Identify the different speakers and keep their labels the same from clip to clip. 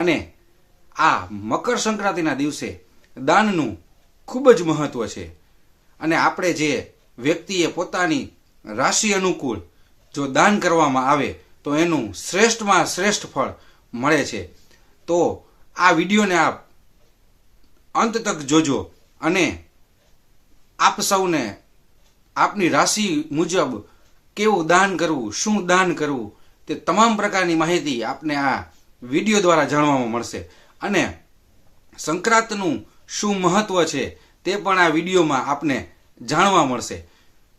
Speaker 1: અને આ મકર સંક્રાંતિના દિવસે દાનનું ખૂબ જ મહત્વ છે. અને આપણે જે વ્યક્તિએ પોતાની રાશિ અનુકૂળ જો દાન કરવામાં આવે, તો એનું શ્રેષ્ઠમાં શ્રેષ્ઠ ફળ મળે છે. તો આ વિડીયોને આપ અંત તક જોજો અને આપ સૌને આપની રાશિ મુજબ કેવું દાન કરવું, શું દાન કરવું, તે તમામ પ્રકારની માહિતી આપને આ વીડિયો દ્વારા જાણવામાં મળશે. અને સંક્રાંતનું શું મહત્વ છે તે પણ આ વિડીયોમાં આપને જાણવા મળશે.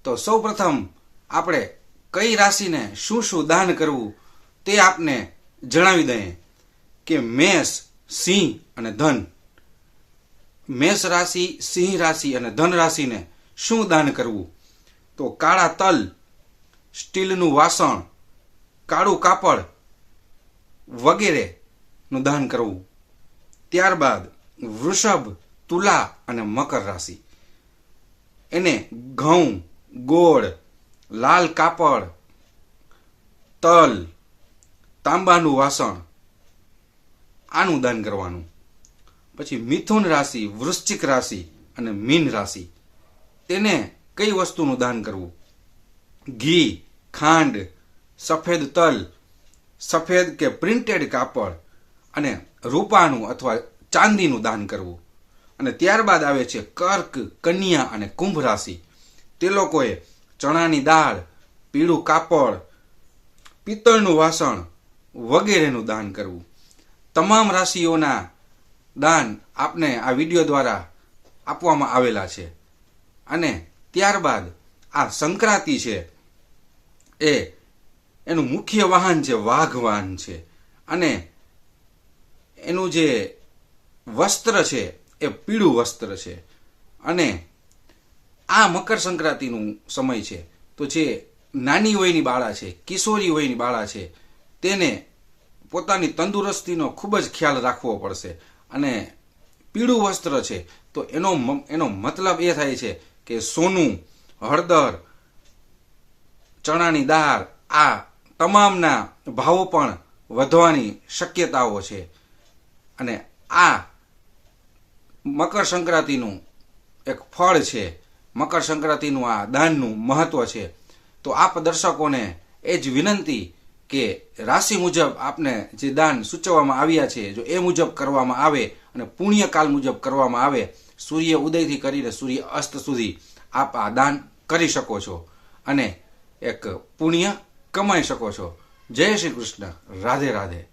Speaker 1: તો સૌ પ્રથમ આપણે કઈ રાશિને શું શું દાન કરવું તે આપને જણાવી દઈએ કે મેષ, સિંહ અને ધન. મેષ રાશિ, સિંહ રાશિ અને ધન રાશિને શું દાન કરવું? તો કાળા તલ, સ્ટીલનું વાસણ, કાળું કાપડ વગેરેનું દાન કરવું. ત્યારબાદ વૃષભ, તુલા અને મકર રાશિ. એને ઘઉં, ગોળ, લાલ કાપડ, તલ, તાંબાનું વાસણ આનું દાન કરવાનું. પછી મિથુન રાશિ, વૃશ્ચિક રાશિ અને મીન રાશિ. તેને કઈ વસ્તુનું દાન કરવું? ઘી, ખાંડ, સફેદ તલ સફેદ કે પ્રિન્ટેડ કાપડ અને રૂપાનું અથવા ચાંદીનું દાન કરવું. અને ત્યારબાદ આવે છે કર્ક, કન્યા અને કુંભ રાશિ. તે લોકોએ ચણાની દાળ, પીળું કાપડ, પિત્તળનું વાસણ વગેરેનું દાન કરવું. તમામ રાશિઓના દાન આપને આ વીડિયો દ્વારા આપવામાં આવેલા છે. અને ત્યારબાદ આ સંક્રાંતિ છે એ એનું મુખ્ય વાહન છે વાઘ વાહન છે. અને એનું જે વસ્ત્ર છે એ પીળું વસ્ત્ર છે. અને આ મકર સંક્રાંતિનું સમય છે. તો જે નાની વયની બાળા છે, કિશોરી વયની બાળા છે, તેને પોતાની તંદુરસ્તીનો ખૂબ જ ખ્યાલ રાખવો પડશે. અને પીળું વસ્ત્ર છે, તો એનો એનો મતલબ એ થાય છે કે સોનું, હળદર, ચણાની દાળ, આ તમામના ભાવો પણ વધવાની શક્યતાઓ છે. અને આ મકર સંક્રાંતિનું એક ફળ છે. મકર સંક્રાંતિનું આ દાનનું મહત્વ છે. તો આપ દર્શકોને એ જ વિનંતી કે રાશિ મુજબ આપને જે દાન સૂચવવામાં આવ્યા છે, જો એ મુજબ કરવામાં આવે અને પુણ્યકાલ મુજબ કરવામાં આવે, સૂર્ય ઉદયથી કરીને સૂર્ય અસ્ત સુધી આપ આ દાન કરી શકો છો. અને એક પુણ્ય કમાઈ શકો છો. જય શ્રી કૃષ્ણ. રાધે રાધે.